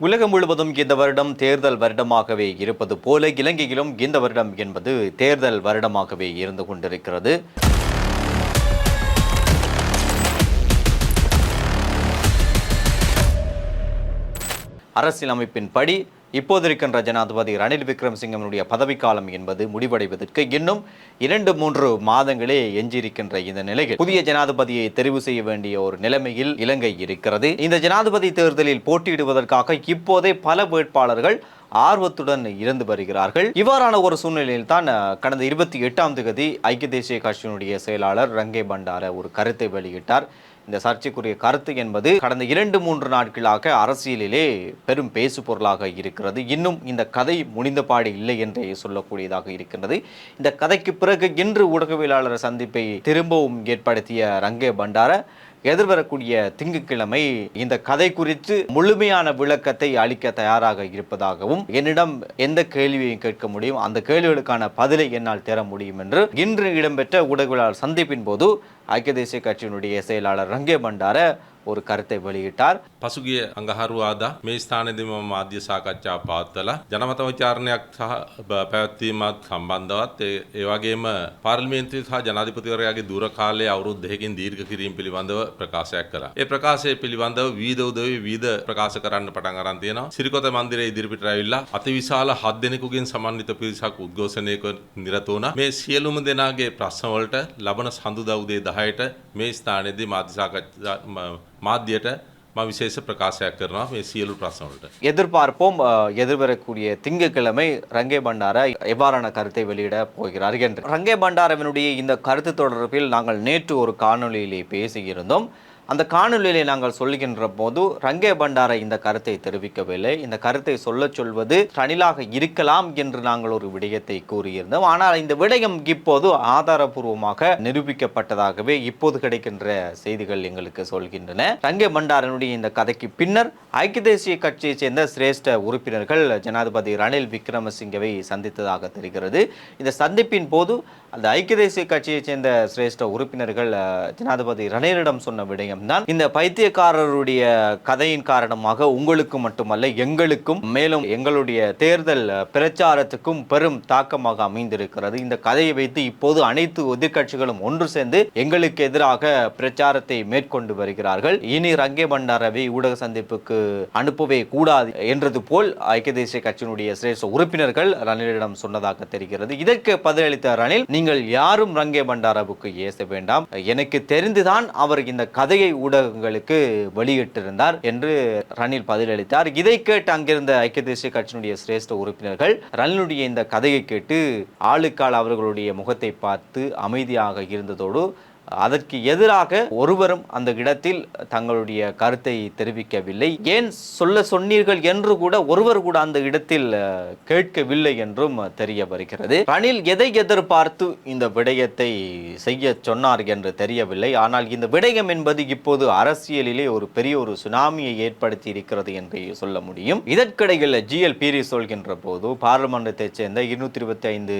உலகம் முழுவதும் இந்த வருடம் தேர்தல் வருடமாகவே இருப்பது போல இலங்கையிலும் இந்த வருடம் என்பது தேர்தல் வருடமாகவே இருந்து கொண்டிருக்கிறது. அரசியலமைப்பின் படி இப்போது இருக்கின்ற ஜனாதிபதி ரணில் விக்ரமசிங்கனுடைய பதவிக்காலம் என்பது முடிவடைவதற்கு இன்னும் இரண்டு மூன்று மாதங்களே எஞ்சியிருக்கின்ற இந்த நிலையில் புதிய ஜனாதிபதியை தெரிவு செய்ய வேண்டிய ஒரு நிலைமையில் இலங்கை இருக்கிறது. இந்த ஜனாதிபதி தேர்தலில் போட்டியிடுவதற்காக இப்போதே பல வேட்பாளர்கள் ஆர்வத்துடன் இருந்து வருகிறார்கள். இவ்வாறான ஒரு சூழ்நிலையில் தான் கடந்த இருபத்தி எட்டாம் தேதி ஐக்கிய தேசிய கட்சியினுடைய செயலாளர் ரங்கே பண்டார ஒரு கருத்தை வெளியிட்டார். இந்த சர்ச்சைக்குரிய கருத்து என்பது கடந்த இரண்டு மூன்று நாட்களாக அரசியலிலே பெரும் பேசு பொருளாக இருக்கிறது. இன்னும் இந்த கதை முடிந்தபாடு இல்லை என்றே சொல்லக்கூடியதாக இருக்கின்றது. இந்த கதைக்கு பிறகு இன்று ஊடகவியலாளர் சந்திப்பை திரும்பவும் ஏற்படுத்திய ரங்கே பண்டார எதிர்வரக்கூடிய திங்கட்கிழமை இந்த கதை குறித்து முழுமையான விளக்கத்தை அளிக்க தயாராக இருப்பதாகவும் என்னிடம் எந்த கேள்வியையும் கேட்க முடியும் அந்த கேள்விகளுக்கான பதிலை என்னால் தர முடியும் என்று இன்று இடம்பெற்ற ஊடகவியலாளர் சந்திப்பின் போது ஐக்கிய தேசிய கட்சியினுடைய செயலாளர் ரங்கே பண்டார ஒரு கருத்தை வெளியிட்டார் පසුගිය අඟහරුවාදා මේ ස්ථානයේදී මම මාධ්‍ය සාකච්ඡා පවත්වලා ජනමත විචාරණයක් සහ බ- පැවැත්වීමත් සම්බන්ධවත් ඒ ඒ වගේම පාර්ලිමේන්තුවේ සහ ජනාධිපතිවරයාගේ දුර කාලය අවුරුදු දෙකකින් දීර්ඝ කිරීම පිළිබඳව ප්‍රකාශයක් කළා. ඒ ප්‍රකාශය පිළිබඳව විවිධ උදවිය විවිධ ප්‍රකාශ කරන්න පටන් අරන් තියෙනවා. සිරිකොත මන්දිරයේ ඉදිරිපිට ඇවිල්ලා අතිවිශාල හත් දෙනෙකුගෙන් සමන්විත පිරිසක් උද්ඝෝෂණයක නිරත වුණා. මේ සියලුම දෙනාගේ ප්‍රශ්න වලට ලබන සඳුදා උදේ 10ට මේ ස්ථානයේදී මාධ්‍ය සාකච්ඡා ම- මාධ්‍යයට මම විශේෂ ප්‍රකාශයක් කරනවා මේ සියලු ප්‍රශ්න වලට. எதிர்பார்ப்போம் அஹ், எதிர்வரக்கூடிய திங்கட்கிழமை ரங்கே பண்டார எவ்வாறான கருத்தை வெளியிட போகிறார் என்று ரங்கே பண்டாரவினுடைய இந்த கருத்து தொடர்பில் நாங்கள் நேற்று ஒரு காணொளியிலே பேசியிருந்தோம் அந்த காணொளியிலே நாங்கள் சொல்லுகின்ற போது ரங்கே பண்டார இந்த கருத்தை தெரிவிக்கவில்லை. இந்த கருத்தை சொல்லச் சொல்வது ரணிலாக இருக்கலாம் என்று நாங்கள் ஒரு விடயத்தை கூறியிருந்தோம். ஆனால் இந்த விடயம் இப்போது ஆதாரபூர்வமாக நிரூபிக்கப்பட்டதாகவே இப்போது கிடைக்கின்ற செய்திகள் எங்களுக்கு சொல்கின்றன. ரங்கே பண்டாரனுடைய இந்த கதைக்கு பின்னர் ஐக்கிய தேசிய கட்சியைச் சேர்ந்த சிரேஷ்ட உறுப்பினர்கள் ஜனாதிபதி ரணில் விக்ரமசிங்கவை சந்தித்ததாக தெரிகிறது. இந்த சந்திப்பின் போது அந்த ஐக்கிய தேசிய கட்சியைச் சேர்ந்த சிரேஷ்ட உறுப்பினர்கள் ஜனாதிபதி ரணிலிடம் சொன்ன விடயம் விடயம்தான் இந்த பைத்தியக்காரருடைய கதையின் காரணமாக உங்களுக்கு மட்டுமல்ல எங்களுக்கும் மேலும் எங்களுடைய தேர்தல் பிரச்சாரத்துக்கும் பெரும் தாக்கமாக அமைந்திருக்கிறது. இந்த கதையை வைத்து இப்போது அனைத்து எதிர்கட்சிகளும் ஒன்று சேர்ந்து எங்களுக்கு எதிராக பிரச்சாரத்தை மேற்கொண்டு வருகிறார்கள். இனி ரங்கே பண்டாரவை ஊடக சந்திப்புக்கு அனுப்பவே கூடாது என்றது போல் ஐக்கிய தேசிய கட்சியினுடைய சிரேஷ்ட உறுப்பினர்கள் ரணிலிடம் சொன்னதாக தெரிகிறது. இதற்கு பதிலளித்த ரணில் நீங்கள் யாரும் ரங்கே பண்டாராவுக்கு ஏச வேண்டாம். எனக்கு தெரிந்துதான் அவர் இந்த கதையை ஊடகங்களுக்கு வெளியிட்டிருந்தார் என்று ரணில் பதிலளித்தார். இதை கேட்டு அங்கிருந்த ஐக்கிய தேசிய கட்சியினுடைய சிரேஷ்ட உறுப்பினர்கள் ரணிலுடைய இந்த கதையை கேட்டு ஆளுக்கால் அவர்களுடைய முகத்தை பார்த்து அமைதியாக இருந்ததோடு அதற்கு எதிராக ஒருவரும் அந்த இடத்தில் தங்களுடைய கருத்தை தெரிவிக்கவில்லை. ஏன் சொல்ல சொன்னீர்கள் என்று கூட ஒருவர் கூட அந்த இடத்தில் கேட்கவில்லை என்றும் தெரிய வருகிறது. ரணில் எதை எதிர்பார்த்து இந்த விடயத்தை செய்ய சொன்னார் என்று தெரியவில்லை. ஆனால் இந்த விடயம் என்பது இப்போது அரசியலிலே ஒரு பெரிய ஒரு சுனாமியை ஏற்படுத்தி இருக்கிறது என்று சொல்ல முடியும். இதற்கிடையில் ஜிஎல் பீரி சொல்கின்ற போது பார்லிமெண்டத்தைச் சேர்ந்த இருநூத்தி இருபத்தி ஐந்து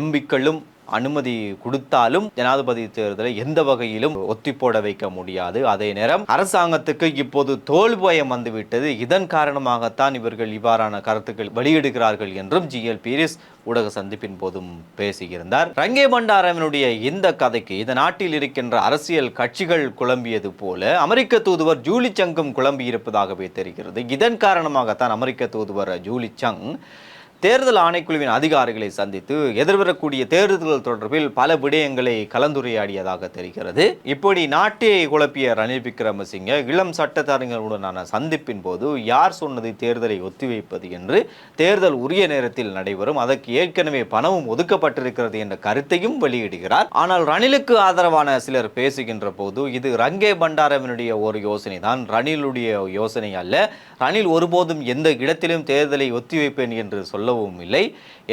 எம்பிக்களும் அனுமதி கொடுத்தாலும் ஜனாதிபதி தேர்தலை எந்த வகையிலும் ஒத்தி போட வைக்க முடியாது. அதே நேரம் அரசாங்கத்துக்கு இப்போது தோல் பயம் வந்துவிட்டது. இதன் காரணமாகத்தான் இவர்கள் இவ்வாறான கருத்துக்கள் வெளியிடுகிறார்கள் என்றும் ஜிஎல் பீரிஸ் ஊடக சந்திப்பின் போதும் பேசியிருந்தார். ரங்கே பண்டாரவனுடைய இந்த கதைக்கு இந்த நாட்டில் இருக்கின்ற அரசியல் கட்சிகள் குழம்பியது போல அமெரிக்க தூதுவர் ஜூலி சங்கும் குழம்பி இருப்பதாகவே தெரிகிறது. இதன் காரணமாகத்தான் அமெரிக்க தூதுவர் ஜூலி சங் தேர்தல் ஆணைக்குழுவின் அதிகாரிகளை சந்தித்து எதிர்வரக்கூடிய தேர்தல்கள் தொடர்பில் பல விடயங்களை கலந்துரையாடியதாக தெரிகிறது. இப்படி நாட்டை குழப்பிய ரணில் விக்ரமசிங்க இளம் சட்டத்தரங்களுடனான சந்திப்பின் போது யார் சொன்னது தேர்தலை ஒத்திவைப்பது என்று தேர்தல் உரிய நேரத்தில் நடைபெறும் அதற்கு ஏற்கனவே பணமும் ஒதுக்கப்பட்டிருக்கிறது என்ற கருத்தையும் வெளியிடுகிறார். ஆனால் ரணிலுக்கு ஆதரவான சிலர் பேசுகின்ற போது இது ரங்கே பண்டாரவனுடைய ஒரு யோசனை தான் ரணிலுடைய யோசனை அல்ல ரணில் ஒருபோதும் எந்த இடத்திலும் தேர்தலை ஒத்திவைப்பேன் என்று சொல்லவும் இல்லை.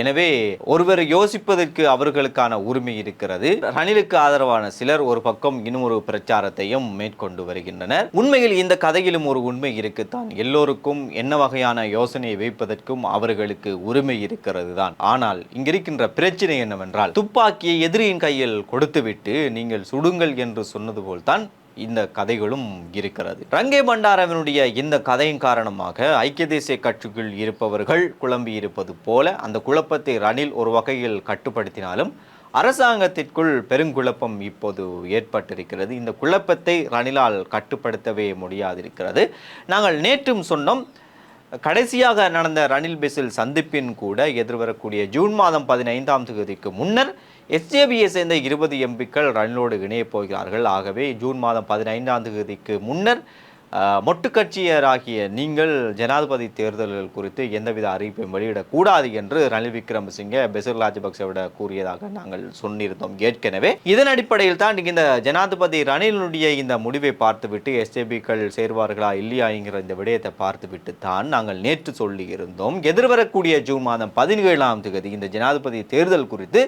எனவே ஒருவர் யோசிப்பதற்கு அவர்களுக்கான உரிமை இருக்கிறது. ரணிலுக்கு ஆதரவான சிலர் ஒரு பக்கம் இன்னும் ஒரு பிரச்சாரத்தையும் மேற்கொண்டு வருகின்றனர். உண்மையில் இந்த கதையிலும் ஒரு உண்மை இருக்குத்தான். எல்லோருக்கும் என்ன வகையான யோசனையை வைப்பதற்கும் அவர்களுக்கு உரிமை இருக்கிறது தான் ஆனால் இங்கிருக்கின்ற பிரச்சனை என்னவென்றால் துப்பாக்கியை எதிரியின் கையில் கொடுத்துவிட்டு நீங்கள் சுடுங்கள் என்று சொன்னது போல்தான் இந்த கதைகளும் இருக்கிறது. ரங்கே பண்டாரவனுடைய இந்த கதையின் காரணமாக ஐக்கிய தேசிய கட்சிக்குள் இருப்பவர்கள் குழம்பி இருப்பது போல அந்த குழப்பத்தை ரணில் ஒரு வகையில் கட்டுப்படுத்தினாலும் அரசாங்கத்திற்குள் பெருங்குழப்பம் இப்போது ஏற்பட்டிருக்கிறது. இந்த குழப்பத்தை ரணிலால் கட்டுப்படுத்தவே முடியாதிருக்கிறது. நாங்கள் நேற்றும் சொன்னோம் கடைசியாக நடந்த ரணில் பெசில் சந்திப்பின் கூட எதிர்வரக்கூடிய ஜூன் மாதம் பதினைந்தாம் தேதிக்கு முன்னர் எஸ்ஜேபியை சேர்ந்த இருபது எம்பிக்கள் ரணிலோடு இணையப் போகிறார்கள். ஆகவே ஜூன் மாதம் பதினைந்தாம் தேதிக்கு முன்னர் மொட்டுக்கட்சியராகிய நீங்கள் ஜனாதிபதி தேர்தல்கள் குறித்து எந்தவித அறிவிப்பையும் வெளியிடக்கூடாது என்று ரணில் விக்ரமசிங்கே பெசில் ராஜபக்சவிட கூறியதாக நாங்கள் சொன்னிருந்தோம் ஏற்கனவே. இதன் அடிப்படையில் தான் இந்த ஜனாதிபதி ரணிலுடைய இந்த முடிவை பார்த்துவிட்டு எஸ்ஜேபிக்கள் சேர்வார்களா இல்லையா என்கிற இந்த விடயத்தை பார்த்துவிட்டு தான் நாங்கள் நேற்று சொல்லியிருந்தோம். எதிர்வரக்கூடிய ஜூன் மாதம் பதினேழாம் தேதி இந்த ஜனாதிபதி தேர்தல் குறித்து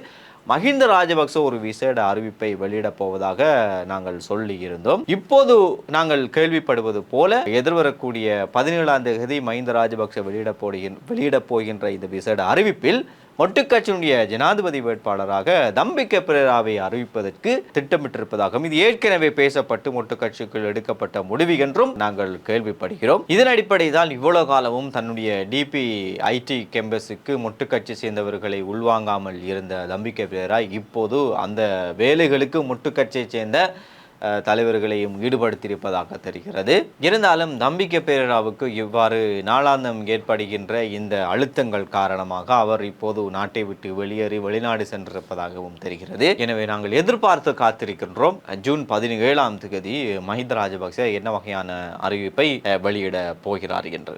மஹிந்த ராஜபக்ச ஒரு விசேட அறிவிப்பை வெளியிடப் போவதாக நாங்கள் சொல்லி இருந்தோம் இப்போது நாங்கள் கேள்விப்படுவது போல எதிர்வரக்கூடிய பதினேழாம் தேதி மஹிந்த ராஜபக்ச வெளியிட போடுகின்ற வெளியிடப் போகின்ற இந்த விசேட அறிவிப்பில் மொட்டுக்கட்சியினுடைய ஜனாதிபதி வேட்பாளராக தம்பிக்க பிரேராவை அறிவிப்பதற்கு திட்டமிட்டிருப்பதாகவும் இது ஏற்கனவே பேசப்பட்டு மொட்டுக்கட்சிக்குள் எடுக்கப்பட்ட முடிவு என்றும் நாங்கள் கேள்விப்படுகிறோம். இதன் அடிப்படையில் தான் இவ்வளவு காலமும் தன்னுடைய டிபி ஐடி கேம்பஸுக்கு மொட்டுக்கட்சி சேர்ந்தவர்களை உள்வாங்காமல் இருந்த தம்பிக்க பிரேரா இப்போது அந்த வேலைகளுக்கு மொட்டுக்கட்சியை சேர்ந்த தலைவர்களையும் ஈடுபடுத்தியிருப்பதாக தெரிகிறது. இருந்தாலும் நம்பிக்கை பேரராவுக்கு இவ்வாறு நாளாந்தம் ஏற்படுகின்ற இந்த அழுத்தங்கள் காரணமாக அவர் இப்போது நாட்டை விட்டு வெளியேறி வெளிநாடு சென்றிருப்பதாகவும் தெரிகிறது. எனவே நாங்கள் எதிர்பார்த்து காத்திருக்கின்றோம். ஜூன் பதினேழாம் தேதி மஹிந்த ராஜபக்ச என்ன வகையான அறிவிப்பை வெளியிட போகிறார் என்று.